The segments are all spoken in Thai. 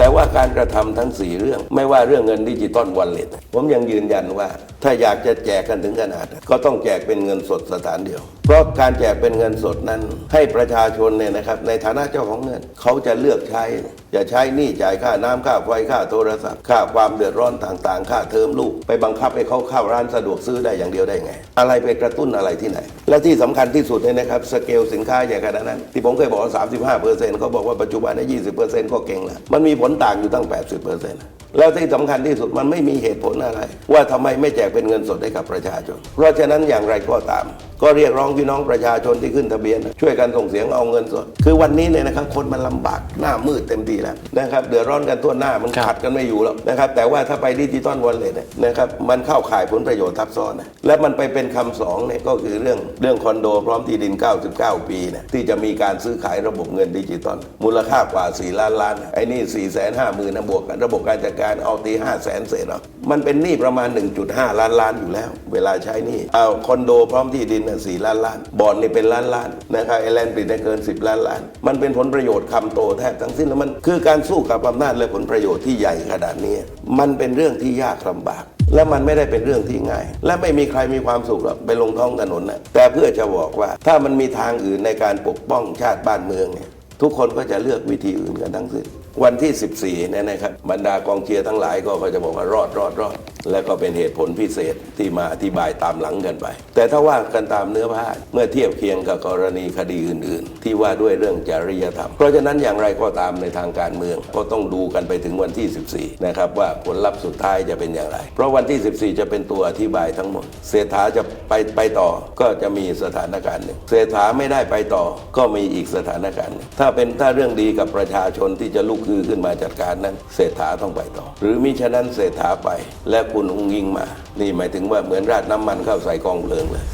แต่ว่าการกระทำทั้ง 4 เรื่อง ไม่ว่าเรื่องเงินดิจิตอลวอลเล็ตผมยังยืนยันว่า ถ้าอยากจะแจกกันถึงขนาด ก็ต้องแจกเป็นเงินสดสถานเดียว เพราะการแจกเป็นเงินสดนั้น ให้ประชาชนเนี่ยนะครับในฐานะเจ้าของเงิน เขาจะเลือกใช้อย่าใช้หนี้จ่ายค่าน้ำค่าไฟค่าโทรศัพท์ค่าความเดือดร้อนต่างๆ ค่าเทอมลูก ไปบังคับให้เขาเข้าร้านสะดวกซื้อได้อย่างเดียวได้ไง อะไรไปกระตุ้นอะไรที่ไหน และที่สำคัญที่สุดเนี่ยนะครับสเกลสินค้าอย่างขนาดนั้น ที่ผมเคยบอกว่า35เปอร์เซ็นต์เขาบอกว่าปัจจุบันนี้20เปอร์เซ็นต์ก็เก่งแล้วมันมีผลต่างอยู่ตั้ง 80เปอร์เซ็นต์แล้วที่สำคัญที่สุดมันไม่มีเหตุผลอะไร ว่าทำไมไม่แจกเป็นเงินสดให้กับประชาชน เพราะฉะนั้นอย่างไรก็ตาม ก็เรียกร้องพี่น้องประชาชนที่ขึ้นทะเบียน ช่วยกันส่งเสียงเอาเงินสด คือวันนี้เนี่ยนะครับคนมันลำบากหน้ามืดเต็มทีแล้วนะครับเดือดร้อนกันทั่วหน้ามันครับขัดกันไม่อยู่แล้วนะครับแต่ว่าถ้าไปดิจิตอลวอลเล็ตเนี่ยนะครับมันเข้าข่ายผลประโยชน์ทับซ้อนนะและมันไปเป็นคำสองเนี่ยก็คือเรื่องเรื่องคอนโดพร้อมที่ดิน 99 ปีเนี่ยที่จะมีการซื้อขายระบบเงินดิจิตอลมูลค่ากว่า 4 ล้านล้านไอ้นี่4 5 0 0 0 0นะบวกกับระบบการจัดการเอาตี5 0 0 0 0 0เศษเนาะมันเป็นหนี้ประมาณ 1.5 ล้านล้านอยู่แล้ว เวลาใช้หนี้เอาคอนโดพร้อมที่ดินน่ล้านล้านบอลนี่เป็นล้านล้านนะครับไอแลนด์ปิดได้เกิน 10 ล้านล้าน มันเป็นผลประโยชน์คำโตแทบทั้งสิ้นแล้วมันคือการสู้กับอำนาจและผลประโยชน์ที่ใหญ่ขนาดนี้ มันเป็นเรื่องที่ยากลำบากและมันไม่ได้เป็นเรื่องที่ง่าย และไม่มีใครมีความสุขหรอกไปลงท้องถนนนะแต่เพื่อจะบอกว่าถ้ามันมีทางอื่นในการปกป้องชาติบ้านเมืองเนี่ยทุกคนก็จะเลือกวิธีอื่นกันทั้งสิ้น วันที่ 14เนี่ยนะครับบรรดากองเชียร์ทั้งหลายก็เขาจะบอกว่ารอดรอดรอด และก็เป็นเหตุผลพิเศษที่มาอธิบายตามหลังกันไป แต่ถ้าว่ากันตามเนื้อผ้าเมื่อเทียบเคียงกับกรณีคดีอื่น ๆ ที่ว่าด้วยเรื่องจริยธรรม เพราะฉะนั้นอย่างไรก็ตามในทางการเมือง ก็ต้องดูกันไปถึงวันที่ 14 นะครับว่าผลลัพธ์สุดท้ายจะเป็นอย่างไร เพราะวันที่ 14 จะเป็นตัวอธิบายทั้งหมด เศรษฐาจะไปไปต่อก็จะมีสถานการณ์หนึ่งเศรษฐาไม่ได้ไปต่อก็มีอีกสถานการณ์หนึ่งถ้าเป็นถ้าเรื่องดีกับประชาชนที่จะลุกคือขึ้นมาจัดการนั้น เศรษฐาต้องไปต่อ หรือมิฉะนั้นเศรษฐาไปและคุณอุ้งยิงมา นี่หมายถึงว่าเหมือนราดน้ำมันเข้าใส่กองเพลิงเลย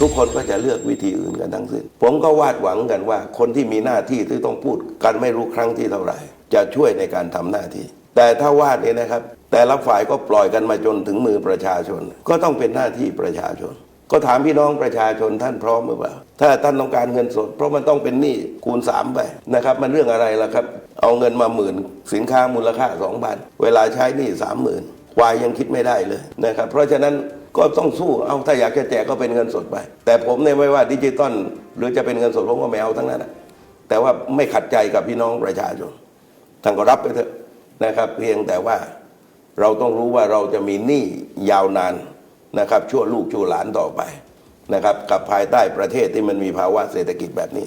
ทุกคนก็จะเลือกวิธีอื่นกันทั้งสิ้น ผมก็วาดหวังกันว่า คนที่มีหน้าที่ที่ต้องพูดกันไม่รู้ครั้งที่เท่าไหร่ จะช่วยในการทำหน้าที่ แต่ถ้าวาดเนี่ยนะครับ แต่ละฝ่ายก็ปล่อยกันมาจนถึงมือประชาชน ก็ต้องเป็นหน้าที่ประชาชน ก็ถามพี่น้องประชาชนท่านพร้อมหรือเปล่า ถ้าท่านต้องการเงินสด เพราะมันต้องเป็นหนี้คูณสามไปนะครับ มันเรื่องอะไรล่ะครับ เอาเงินมาหมื่น สินค้ามูลค่าสองพันเวลาใช้หนี้สามหมื่นควายยังคิดไม่ได้เลยนะครับ เพราะฉะนั้นก็ต้องสู้เอาถ้าอยากจะแจกก็เป็นเงินสดไป แต่ผมเนี่ยไม่ว่าดิจิตอลหรือจะเป็นเงินสดผมก็ไม่เอาทั้งนั้นนะแต่ว่าไม่ขัดใจกับพี่น้องประชาชนท่านก็รับไปเถอะนะครับ เพียงแต่ว่าเราต้องรู้ว่าเราจะมีหนี้ยาวนาน นะครับชั่วลูกชั่วหลานต่อไปนะครับกับภายใต้ประเทศที่มันมีภาวะเศรษฐกิจแบบนี้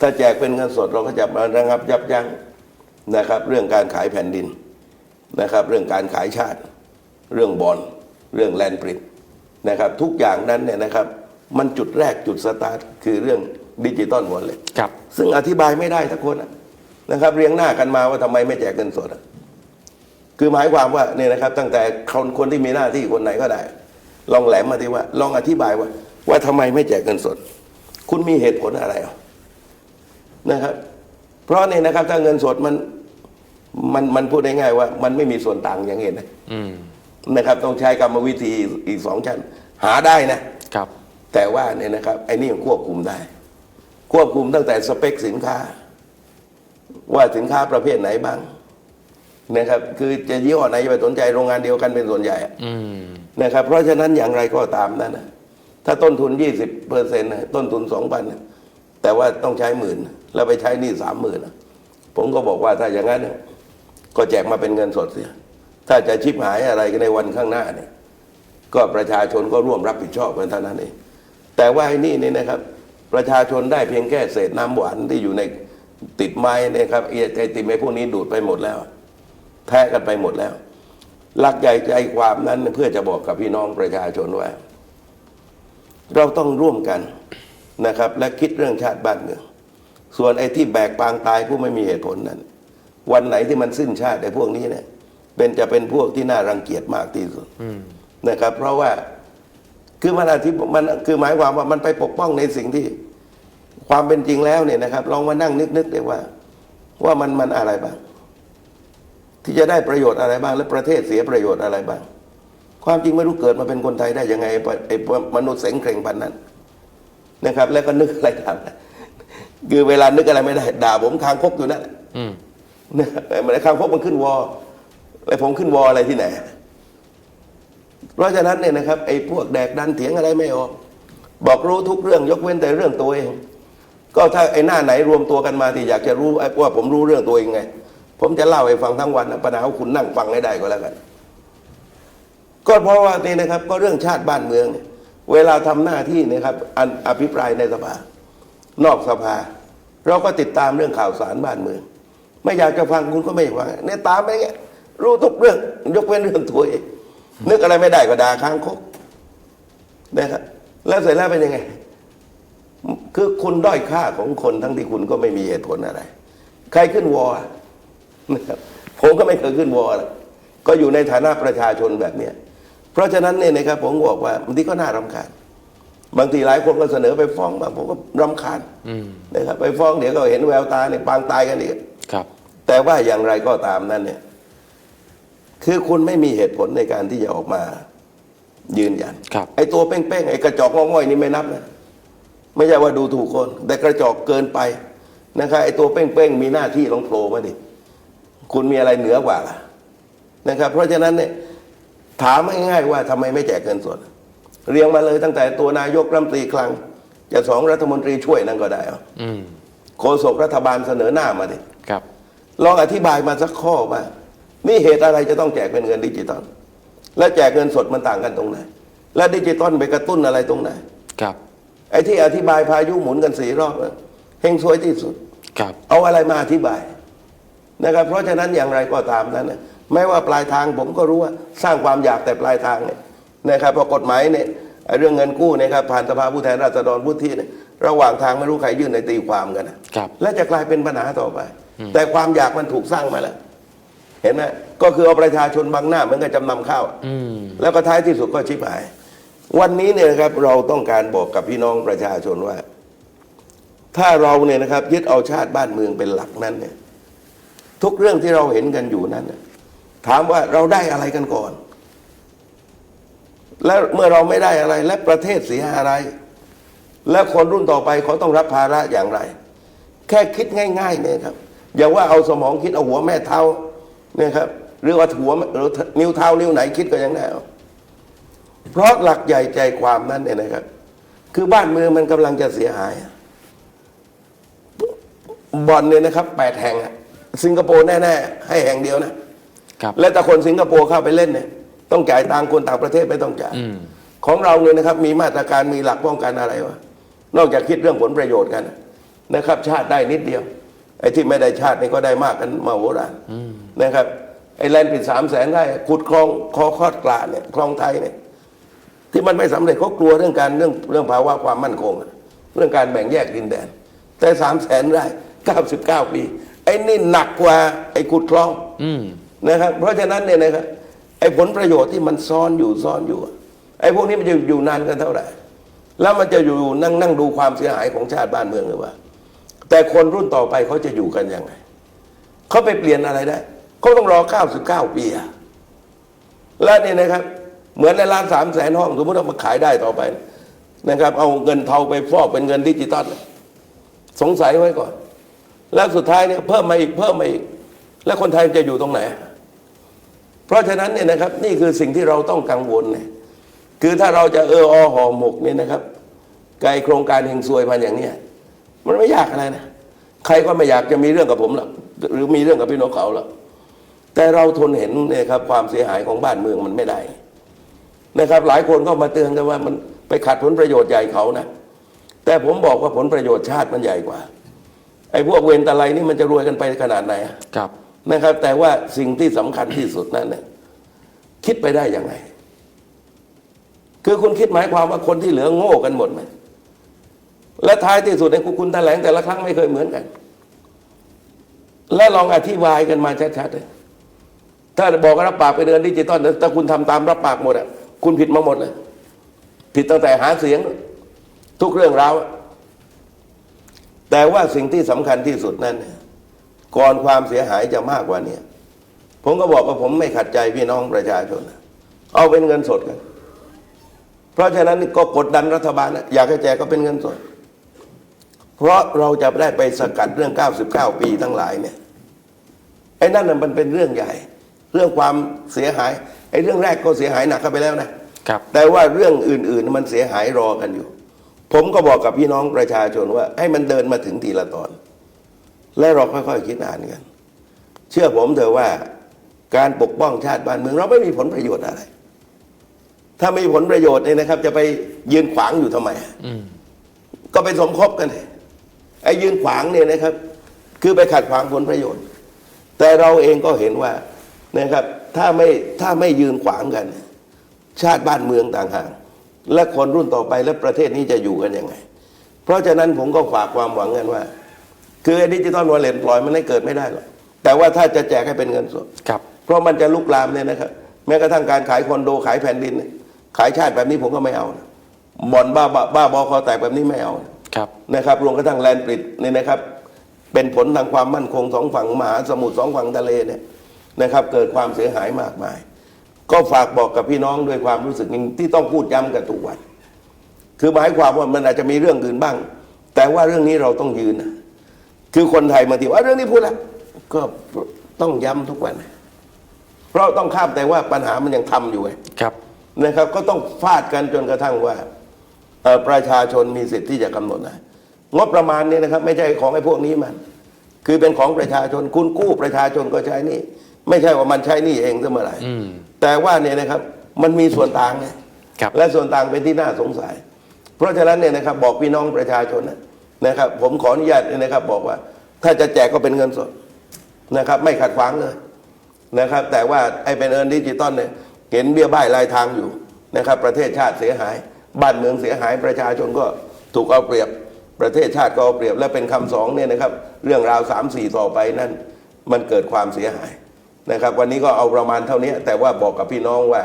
ถ้าแจกเป็นเงินสดเราก็จะมาระงับยับยั้งนะครับ เรื่องการขายแผ่นดินนะครับ เรื่องการขายชาติ เรื่องบอลเรื่องแลนด์บริดนะครับ ทุกอย่างนั้นเนี่ยนะครับ มันจุดแรกจุดสตาร์ทคือเรื่องดิจิตอลวอลเล็ตครับซึ่งอธิบายไม่ได้ทุกคนอะนะครับ เรียงหน้ากันมาว่าทำไมไม่แจกเงินสดอะคือหมายความว่าเนี่ยนะครับ ตั้งแต่คนคนที่มีหน้าที่คนไหนก็ได้ ลองแหลมมาที่ว่า ลองอธิบายว่า ว่าทำไมไม่แจกเงินสด คุณมีเหตุผลอะไรอะนะครับ เพราะเนี่ยนะครับ ถ้าเงินสดมันมันมันพูดง่ายๆว่า มันไม่มีส่วนต่างอย่างเห็นนะอืมนะครับ ต้องใช้กรรมวิธีอีกสองชั้น หาได้นะครับ แต่ว่าเนี่ยนะครับ ไอ้นี่ควบคุมได้ ควบคุมตั้งแต่สเปคสินค้า ว่าสินค้าประเภทไหนบ้าง นะครับคือจะยี่ห้อไหนจะไปสนใจโรงงานเดียวกันเป็นส่วนใหญ่อะอืมนะครับ เพราะฉะนั้นอย่างไรก็ตามนั่นนะถ้าต้นทุน 20เปอร์เซ็นต์ต้นทุนสองพันแต่ว่าต้องใช้หมื่นแล้วไปใช้หนี่สามหมื่นผมก็บอกว่าถ้าอย่างนั้นเนี่ยก็แจกมาเป็นเงินสดเสีย ถ้าจะชิบหายอะไรกันในวันข้างหน้าเนี่ย ก็ประชาชนก็ร่วมรับผิดชอบกันเท่านั้นเองแต่ว่าไอ้นี่นี่นะครับ ประชาชนได้เพียงแค่เศษน้ำหวานที่อยู่ในติดไม้เนะครับไอ้ไอติมไอ้พวกนี้ดูดไปหมดแล้ว แท้กันไปหมดแล้ว หลักใหญ่ใจความนั้นเพื่อจะบอกกับพี่น้องประชาชนว่า เราต้องร่วมกันนะครับ และคิดเรื่องชาติบ้านเมือง ส่วนไอ้ที่แบกปางตายผู้ไม่มีเหตุผลนั้น วันไหนที่มันสิ้นชาติไอ้พวกนี้เนี่ยเป็นจะเป็นพวกที่น่ารังเกียจมากที่สุดนะครับ เพราะว่าคือมันอธิบมันคือหมายความว่ามันไปปกป้องในสิ่งที่ความเป็นจริงแล้วเนี่ยนะครับ ลองมานั่งนึกๆเลยว่า ว่ามันมันอะไรบ้าง ที่จะได้ประโยชน์อะไรบ้าง และประเทศเสียประโยชน์อะไรบ้าง ความจริงไม่รู้เกิดมาเป็นคนไทยได้ยังไงไอ้ไอ้มนุษย์เสงเคร่งพันนั้นนะครับ แล้วก็นึกอะไรทำคือเวลานึกอะไรไม่ได้ ด่าผมคางคกอยู่นั่นแหละอืมนะแต่มันคางคกมันขึ้นวอแล้วผมขึ้นวออะไรที่ไหนเพราะฉะนั้นเนี่ยนะครับไอ้พวกแดกดันเถียงอะไรไม่ออก บอกรู้ทุกเรื่องยกเว้นแต่เรื่องตัวเอง ก็ถ้าไอ้หน้าไหนรวมตัวกันมาที่อยากจะรู้ไอ้ว่าผมรู้เรื่องตัวเองไง ผมจะเล่าให้ฟังทั้งวันนะปัญหาคุณนั่งฟังให้ได้ก็แล้วกัน ก็เพราะว่านี่นะครับ ก็เรื่องชาติบ้านเมืองเนี่ยเวลาทำหน้าที่นะครับอันอภิปรายในสภา นอกสภา เราก็ติดตามเรื่องข่าวสารบ้านเมือง ไม่อยากจะฟังคุณก็ไม่ฟังเนี่ยตามไปเงี้ยรู้ทุกเรื่อง ยกเว้นเรื่องตัวเองนึกอะไรไม่ได้ก็ด่าค้างคกนะครับแล้วเสร็จแล้วเป็นยังไง คือคุณด้อยค่าของคนทั้งที่คุณก็ไม่มีเหตุผลอะไร ใครขึ้นวอร์ นะครับผมก็ไม่เคยขึ้นวอร์หรอกก็อยู่ในฐานะประชาชนแบบเนี้ยเพราะฉะนั้นเนี่ยนะครับผมบอกว่าบางทีก็น่ารำคาญบางทีหลายคนก็เสนอไปฟ้องบางผมก็รำคาญอืมนะครับไปฟ้องเดี๋ยวก็เห็นแววตาเนี่ยปางตายกันอีกครับ แต่ว่าอย่างไรก็ตามนั้นเนี่ย คือคุณไม่มีเหตุผลในการที่จะออกมา ยืนยันครับไอ้ตัวเป้งๆไอ้กระจอกง่อยๆนี่ไม่นับนะไม่ใช่ว่าดูถูกคน แต่กระจอกเกินไปนะครับไอ้ตัวเป้งๆมีหน้าที่ลองโผล่มาดิ คุณมีอะไรเหนือกว่าล่ะนะครับ เพราะฉะนั้นเนี่ยถามง่ายๆว่าทำไมไม่แจกเงินสด เรียงมาเลยตั้งแต่ตัวนายกรัฐมนตรีคลัง จะสองรัฐมนตรีช่วยนั่นก็ได้เอาอืมโฆษกรัฐบาลเสนอหน้ามาดิครับ ลองอธิบายมาสักข้อว่านี่เหตุอะไรจะต้องแจกเป็นเงินดิจิตอลและแจกเงินสดมันต่างกันตรงไหน และดิจิตอลไปกระตุ้นอะไรตรงไหน ครับ ไอ้ที่อธิบายพายุหมุนกันสี่รอบน่ะเฮงซวยที่สุด ครับ เอาอะไรมาอธิบาย นะครับเพราะฉะนั้นอย่างไรก็ตามนั้นนะแม้ว่าปลายทางผมก็รู้ว่าสร้างความอยากแต่ปลายทางเนี่ยนะครับเพราะกฎหมายเนี่ยไอ้เรื่องเงินกู้เนะครับผ่านสภาผู้แทนราษฎรผู้ที่เนี่ยระหว่างทางไม่รู้ใครยื่นในตีความกันนะครับและจะกลายเป็นปัญหาต่อไป แต่ความอยากมันถูกสร้างมาแล้ว เห็นไหมก็คือเอาประชาชนบังหน้าเหมือนกับจำนำข้าวอืมแล้วก็ท้ายที่สุดก็ชิบหาย วันนี้เนี่ยนะครับเราต้องการบอกกับพี่น้องประชาชนว่า ถ้าเราเนี่ยนะครับยึดเอาชาติบ้านเมืองเป็นหลักนั้นเนี่ย ทุกเรื่องที่เราเห็นกันอยู่นั้น ถามว่าเราได้อะไรกันก่อน และเมื่อเราไม่ได้อะไร และประเทศเสียอะไร และคนรุ่นต่อไปเขาต้องรับภาระอย่างไร แค่คิดง่ายๆเนี่ยครับอย่าว่าเอาสมองคิดเอาหัวแม่เท้าเนี่ยครับหรือว่าหัวหรือนิ้วเท้านิ้วไหนคิดก็ยังได้เพราะหลักใหญ่ใจความนั้นเนี่ยนะครับ คือบ้านเมืองมันกำลังจะเสียหายบ่อนเนี่ยนะครับแปดแห่งอะ สิงคโปร์แน่ๆ ให้แห่งเดียวนะ ครับ และแต่คนสิงคโปร์เข้าไปเล่นเนี่ยต้องจ่ายตังค์คนต่างประเทศไม่ต้องจ่าย อืม ของเราเนี่ยนะครับมีมาตรการมีหลักป้องกันอะไรวะนอกจากคิดเรื่องผลประโยชน์กันนะครับ ชาติได้นิดเดียว ไอ้ที่ไม่ได้ชาตินี่ก็ได้มากกันมาโหฬารนะครับไอ้แลนด์ปิดสามแสนไร่ขุดคลองคอคอดกลาดเนี่ยคลองไทยเนี่ยที่มันไม่สำเร็จเขากลัวเรื่องการเรื่องเรื่องภาวะความมั่นคงอะเรื่องการแบ่งแยกดินแดน แต่สามแสนไร่เก้าสิบเก้าปี ไอ้นี่หนักกว่าไอ้ขุดคลองอืมนะครับ เพราะฉะนั้นเนี่ยนะครับไอ้ผลประโยชน์ที่มันซ่อนอยู่ซ่อนอยู่อะไอ้พวกนี้มันจะอยู่นานกันเท่าไหร่ แล้วมันจะอยู่นั่งนั่งดูความเสียหายของชาติบ้านเมืองหรือเปล่า แต่คนรุ่นต่อไปเขาจะอยู่กันยังไงเขาไปเปลี่ยนอะไรได้เขาต้องรอ 99 ปีอะและนี่นะครับ เหมือนในร้านสามแสนห้องสมมติว่ามาขายได้ต่อไปนะครับ เอาเงินเทาไปฟอกเป็นเงินดิจิตอลสงสัยไว้ก่อน แล้วสุดท้ายเนี่ยเพิ่มมาอีกเพิ่มมาอีก แล้วคนไทยจะอยู่ตรงไหน เพราะฉะนั้นเนี่ยนะครับนี่คือสิ่งที่เราต้องกังวลเนี่ยคือถ้าเราจะเอออห่อหมกเนี่ยนะครับไกลโครงการเฮงซวยมาอย่างเนี้ยมันไม่ยากอะไรนะใครก็ไม่อยากจะมีเรื่องกับผมหรอกหรือมีเรื่องกับพี่น้องเขาหรอกแต่เราทนเห็นเนี่ยครับความเสียหายของบ้านเมืองมันไม่ได้นะครับ หลายคนก็มาเตือนกันว่ามันไปขัดผลประโยชน์ใหญ่เขานะแต่ผมบอกว่าผลประโยชน์ชาติมันใหญ่กว่า ไอ้พวกเวรตะไลนี่มันจะรวยกันไปขนาดไหนอะครับนะครับ แต่ว่าสิ่งที่สำคัญที่สุดนั่นเนี่ยคิดไปได้ยังไง คือคุณคิดหมายความว่าคนที่เหลือโง่กันหมดไหมและท้ายที่สุดในยคุณแถลงแต่ละครั้งไม่เคยเหมือนกัน และลองอธิบายกันมาชัดๆเลยถ้าบอกว่ารับปากไปเดินดิจิตอลถ้าคุณทำตามรับปากหมดอะคุณผิดมาหมดเลย ผิดตั้งแต่หาเสียง ทุกเรื่องราวอะ แต่ว่าสิ่งที่สำคัญที่สุดนั่นเนี่ยก่อนความเสียหายจะมากกว่านี้ผมก็บอกว่าผมไม่ขัดใจพี่น้องประชาชนนะเอาเป็นเงินสดกัน เพราะฉะนั้นก็กดดันรัฐบาลนะอยากให้แจกก็เป็นเงินสด เพราะเราจะได้ไปสกัดเรื่อง 99 ปีทั้งหลายเนี่ยไอ้นั่นน่ะมันเป็นเรื่องใหญ่ เรื่องความเสียหายไอ้เรื่องแรกก็เสียหายหนักเข้าไปแล้วนะครับแต่ว่าเรื่องอื่น ๆ มันเสียหายรอกันอยู่ ผมก็บอกกับพี่น้องประชาชนว่า ให้มันเดินมาถึงทีละตอน และเราค่อยๆคิดอ่านกัน เชื่อผมเถอะว่าการปกป้องชาติบ้านเมืองเราไม่มีผลประโยชน์อะไร ถ้าไม่มีผลประโยชน์เนี่ยนะครับ จะไปยืนขวางอยู่ทำไมอืมก็ไปสมคบกันเลยไอ้ยืนขวางเนี่ยนะครับ คือไปขัดขวางผลประโยชน์ แต่เราเองก็เห็นว่านะครับ ถ้าไม่ถ้าไม่ยืนขวางกัน ชาติบ้านเมืองต่างหาก และคนรุ่นต่อไปและประเทศนี้จะอยู่กันยังไง เพราะฉะนั้นผมก็ฝากความหวังกันว่า คือไอ้ดิจิตอลวอลเล็ตปล่อยมันให้เกิดไม่ได้หรอกแต่ว่าถ้าจะแจกให้เป็นเงินสดครับ เพราะมันจะลุกลามเนี่ยนะครับ แม้กระทั่งการขายคอนโดขายแผ่นดินเนี่ยขายชาติแบบนี้ผมก็ไม่เอานะบ่อนบ้าบ้าบ้าบอคอแตกแบบนี้ไม่เอานะครับนะครับรวมกระทั่งแลนด์ปริดนี่นะครับ เป็นผลทางความมั่นคงสองฝั่งมหาสมุทรสองฝั่งทะเลเนี่ยนะครับ เกิดความเสียหายมากมาย ก็ฝากบอกกับพี่น้องด้วยความรู้สึกจริงที่ต้องพูดย้ำกันทุกวัน คือหมายความว่ามันอาจจะมีเรื่องอื่นบ้าง แต่ว่าเรื่องนี้เราต้องยืนนะคือคนไทยบางทีว่าเรื่องนี้พูดแล้วก็ต้องย้ำทุกวัน เพราะต้องข้ามแต่ว่าปัญหามันยังทำอยู่ไงครับนะครับ ก็ต้องฟาดกันจนกระทั่งว่าเอ่อประชาชนมีสิทธิ์ที่จะกำหนดได้งบประมาณนี้นะครับ ไม่ใช่ของไอ้พวกนี้มัน คือเป็นของประชาชนคุณกู้ประชาชนก็ใช้หนี่ ไม่ใช่ว่ามันใช้หนี่เองเสมอไหร่อืมแต่ว่าเนี่ยนะครับมันมีส่วนต่างไงครับและส่วนต่างเป็นที่น่าสงสัย เพราะฉะนั้นเนี่ยนะครับบอกพี่น้องประชาชนนะนะครับ ผมขออนุญาตเนี่ยนะครับ บอกว่า ถ้าจะแจกก็เป็นเงินสดนะครับ ไม่ขัดขวางเลยนะครับ แต่ว่าไอ้เป็นเอินดิจิตอลเนี่ยเห็นเบี้ยบ้ายรายทางอยู่นะครับ ประเทศชาติเสียหาย บ้านเมืองเสียหายประชาชนก็ถูกเอาเปรียบประเทศชาติก็เอาเปรียบและเป็นคำสองเนี่ยนะครับ เรื่องราวสามสี่ต่อไปนั่นมันเกิดความเสียหาย นะครับ วันนี้ก็เอาประมาณเท่านี้ แต่ว่าบอกกับพี่น้องว่า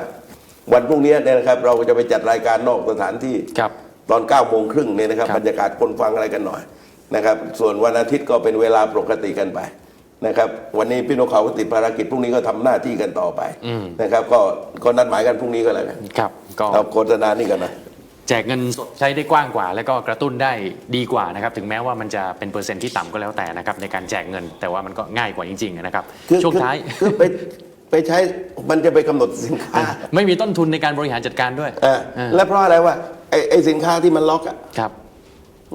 วันพรุ่งนี้เนี่ยนะครับ เราจะไปจัดรายการนอกสถานที่ครับตอน9ก้าโมงครึ่งเนี่ยนะครับครับบรรยากาศคนฟังอะไรกันหน่อยนะครับ ส่วนวันอาทิตย์ก็เป็นเวลาปกติกันไปนะครับ วันนี้พี่นกเขาก็ติดภารกิจพรุ่งนี้ก็ทำหน้าที่กันต่อไปอืมนะครับ ก็ก็นัดหมายกันพรุ่งนี้ก็แล้วกันครับก็เอาโฆษณานี่กันนะ แจกเงินสดใช้ได้กว้างกว่า แล้วก็กระตุ้นได้ดีกว่านะครับถึงแม้ว่ามันจะเป็นเปอร์เซ็นต์ที่ต่ำก็แล้วแต่นะครับในการแจกเงินแต่ว่ามันก็ง่ายกว่าจริงๆนะครับคือช่วงคือท้าย คือไปไปใช้มันจะไปกำหนดสินค้าไม่มีต้นทุนในการบริหารจัดการด้วยอ่าอ่าและเพราะอะไรว่าไอ้ไอ้สินค้าที่มันล็อกอะครับ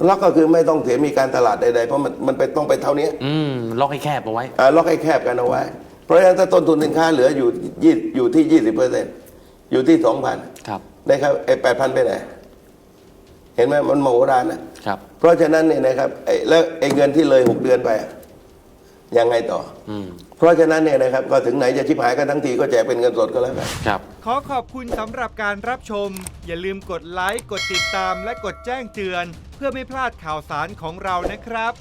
ล็อกก็คือไม่ต้องเสียมีการตลาดใดๆ เพราะมันมันไปต้องไปเท่านี้อืมล็อกให้แคบเอาไว้อ่าล็อกให้แคบกันเอาไว้ เพราะฉะนั้นถ้าต้นทุนสินค้าเหลืออยู่ยี่อยู่ที่ยี่สิบเปอร์เซ็นต์อยู่ที่สองพันครับนะครับไอ้แปดพันไปไหน เห็นไหมมันโมโหรานนะครับ เพราะฉะนั้นเนี่ยนะครับไอ้แล้วไอ้เงินที่เลยหกเดือนไปอะยังไงต่ออืมเพราะฉะนั้นเนี่ยนะครับก็ถึงไหนจะชิบหายกันทั้งทีก็แจกเป็นเงินสดก็แล้วกัน ครับ ขอขอบคุณสำหรับการรับชม อย่าลืมกดไลค์ กดติดตาม และกดแจ้งเตือน เพื่อไม่พลาดข่าวสารของเรานะครับ